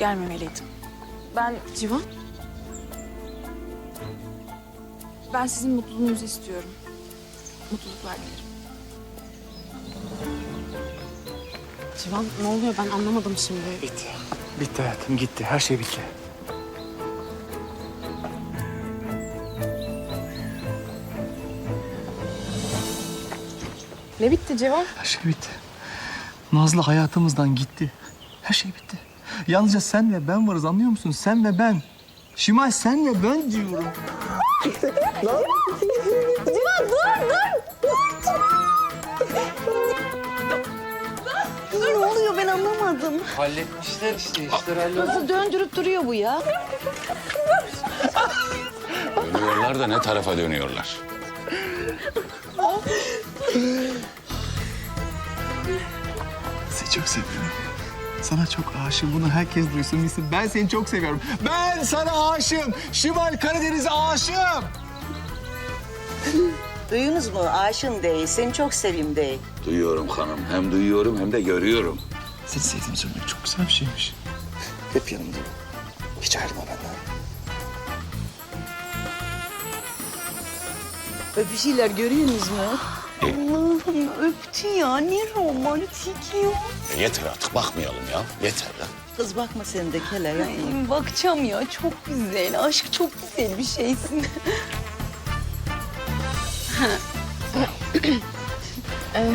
gelmemeliydim. Ben Civan? ben sizin mutluluğunuzu istiyorum. Mutluluklar dilerim. Civan ne oluyor ben anlamadım şimdi. Bitti. Bitti hayatım gitti. Her şey bitti. Ne bitti Civan? Her şey bitti. Nazlı hayatımızdan gitti. Her şey bitti. Yalnızca sen ve ben varız anlıyor musun? Sen ve ben. Şimal sen ve ben diyorum. Ne oluyor ben anlamadım. Halletmişler işte işler halloldu. Nasıl döndürüp duruyor bu ya? Dönüyorlar da ne tarafa dönüyorlar? Seni çok seviyorum. Sana çok aşığım. Bunu herkes duysun bilsin. Ben seni çok seviyorum. Ben sana aşığım. Şimal Karadeniz'e aşığım. Duyunuz mu? Aşın değil. Seni çok seveyim değil. Duyuyorum hanım. Hem duyuyorum hem de görüyorum. Seni sevdiğimi söylemek çok güzel bir şeymiş. Hep yanımda ol. Hiç ayrılma benden. Öpüşüyorlar görüyorsunuz mu? Allah'ım öptü ya. Ne romantik ya. E yeter artık bakmayalım ya. Yeter lan. Kız bakma sen de kele yapma. Bakacağım ya çok güzel. Aşk çok güzel bir şeysin. Ee,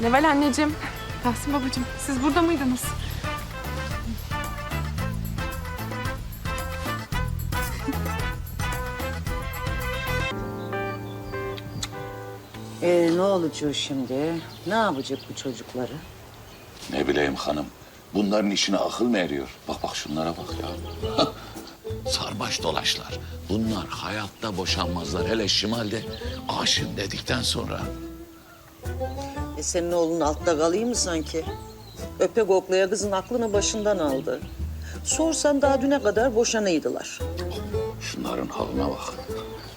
Neval anneciğim, Tahsin babacığım siz burada mıydınız? Ee, ne olacak şimdi? Ne yapacak bu çocukları? Ne bileyim hanım. Bunların işine akıl mı eriyor? Bak bak şunlara bak ya. Sarmaş dolaşlar. Bunlar hayatta boşanmazlar. Hele şimalde aşığım dedikten sonra. E senin oğlun altta kalayım mı sanki? Öpe koklaya kızın aklını başından aldı. Sorsan daha düne kadar boşanıydılar. Şunların haline bak.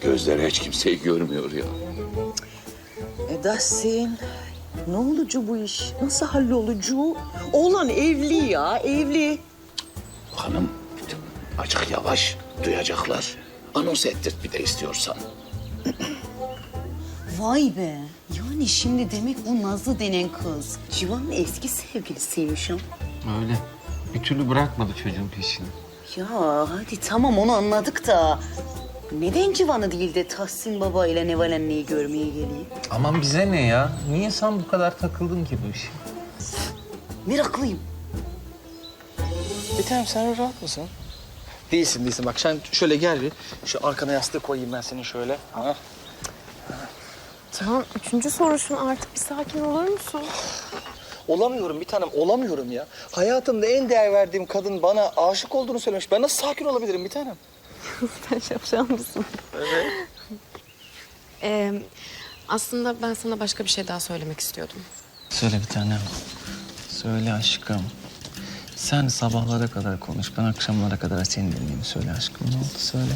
Gözleri hiç kimseyi görmüyor ya. E Dahsin, ne olucu bu iş? Nasıl hallolucu? Oğlan evli ya, evli. Hanım acık yavaş duyacaklar. Anons ettirt bir de istiyorsan. Vay be. Yani şimdi demek o Nazlı denen kız. Civan'ın eski sevgilisiymiş ha. Öyle. Bir türlü bırakmadı çocuğun peşini. Ya hadi tamam onu anladık da... Neden Civan'ı değil de Tahsin Baba ile Neval anneyi görmeye geliyor? Aman bize ne ya? Niye sen bu kadar takıldın ki bu işe? Meraklıyım. Bir tanem sen rahat mısın? Değilsin değilsin. Bak sen şöyle gel bir. Şu arkana yastığı koyayım ben seni şöyle. Ha? Civan üçüncü soruşun artık bir sakin olur musun? Olamıyorum bir tanem olamıyorum ya. Hayatımda en değer verdiğim kadın bana aşık olduğunu söylemiş. Ben nasıl sakin olabilirim bir tanem? Sen şapşal mısın? Evet. Ee, aslında ben sana başka bir şey daha söylemek istiyordum. Söyle bir tanem. Söyle aşkım. Sen sabahlara kadar konuş. Ben akşamlara kadar seni dinleyeyim. Söyle aşkım. Ne oldu söyle.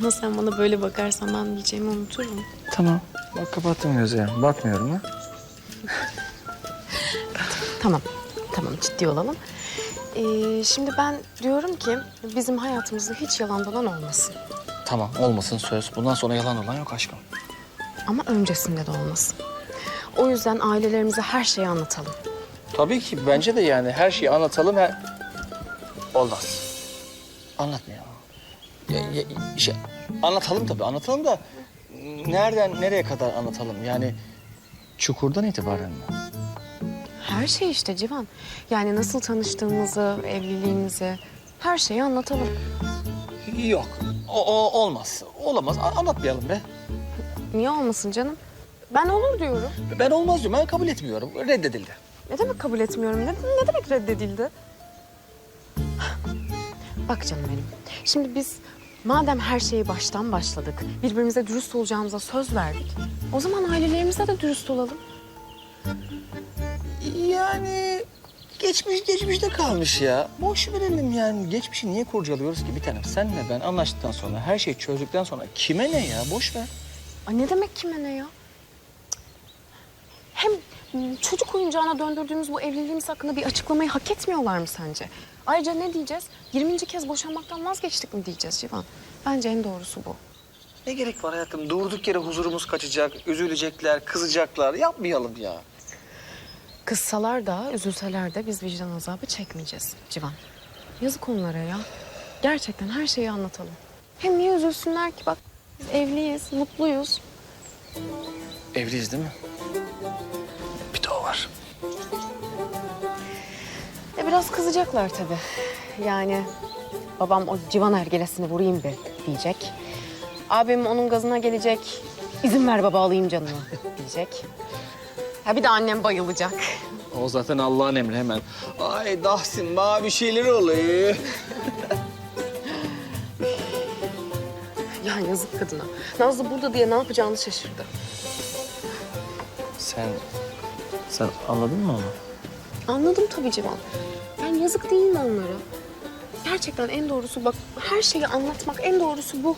Ama sen bana böyle bakarsan ben diyeceğimi unuturum. Tamam. Bak kapattım gözü. Bakmıyorum ha. Tamam, tamam ciddi olalım. Ee, şimdi ben diyorum ki bizim hayatımızda hiç yalan dolan olmasın. Tamam olmasın söz. Bundan sonra yalan olan yok aşkım. Ama öncesinde de olmasın. O yüzden ailelerimize her şeyi anlatalım. Tabii ki bence de yani her şeyi anlatalım. Her... Olmaz. Anlatmayalım. Ya, ya, şey, anlatalım tabii anlatalım da nereden nereye kadar anlatalım? Yani çukurdan itibaren mi? Her şey işte Civan. Yani nasıl tanıştığımızı, evliliğimizi, her şeyi anlatalım. Yok. O, o olmaz. Olamaz. A- anlatmayalım be. Niye olmasın canım? Ben olur diyorum. Ben olmaz diyorum. Ben kabul etmiyorum. Reddedildi. Ne demek kabul etmiyorum? Ne, ne demek reddedildi? Bak canım benim. Şimdi biz madem her şeyi baştan başladık, birbirimize dürüst olacağımıza söz verdik. O zaman ailelerimize de dürüst olalım. Yani geçmiş geçmişte kalmış ya. Boş verelim yani. Geçmişi niye kurcalıyoruz ki bir tanem? Senle ben anlaştıktan sonra, her şeyi çözdükten sonra kime ne ya? Boş ver. Ay ne demek kime ne ya? Hem çocuk oyuncağına döndürdüğümüz bu evliliğimiz hakkında bir açıklamayı hak etmiyorlar mı sence? Ayrıca ne diyeceğiz? 20. kez boşanmaktan vazgeçtik mi diyeceğiz Civan? Bence en doğrusu bu. Ne gerek var hayatım? Durduk yere huzurumuz kaçacak, üzülecekler, kızacaklar. Yapmayalım ya. Kızsalar da, üzülseler de biz vicdan azabı çekmeyeceğiz Civan. Yazık onlara ya. Gerçekten her şeyi anlatalım. Hem niye üzülsünler ki bak? Biz evliyiz, mutluyuz. Evliyiz değil mi? Bir de o var. E biraz kızacaklar tabii. Yani babam o civan ergelesini vurayım bir diyecek. Abim onun gazına gelecek. İzin ver baba alayım canını diyecek. Ha bir de annem bayılacak. O zaten Allah'ın emri hemen. Ay Dahsin bana bir şeyler oluyor. Ya yazık kadına. Nazlı burada diye ne yapacağını şaşırdı. Sen, sen anladın mı onu? Anladım tabii Civan. Yani yazık değil mi onlara? Gerçekten en doğrusu bak her şeyi anlatmak en doğrusu bu.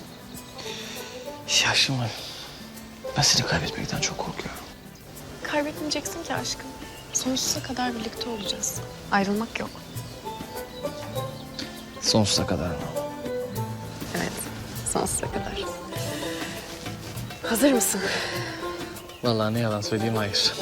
Ya Şimal, ben seni kaybetmekten çok korkuyorum. Kaybetmeyeceksin ki aşkım. Sonsuza kadar birlikte olacağız. Ayrılmak yok. Sonsuza kadar mı? Evet, sonsuza kadar. Hazır mısın? Vallahi ne yalan söyleyeyim hayır.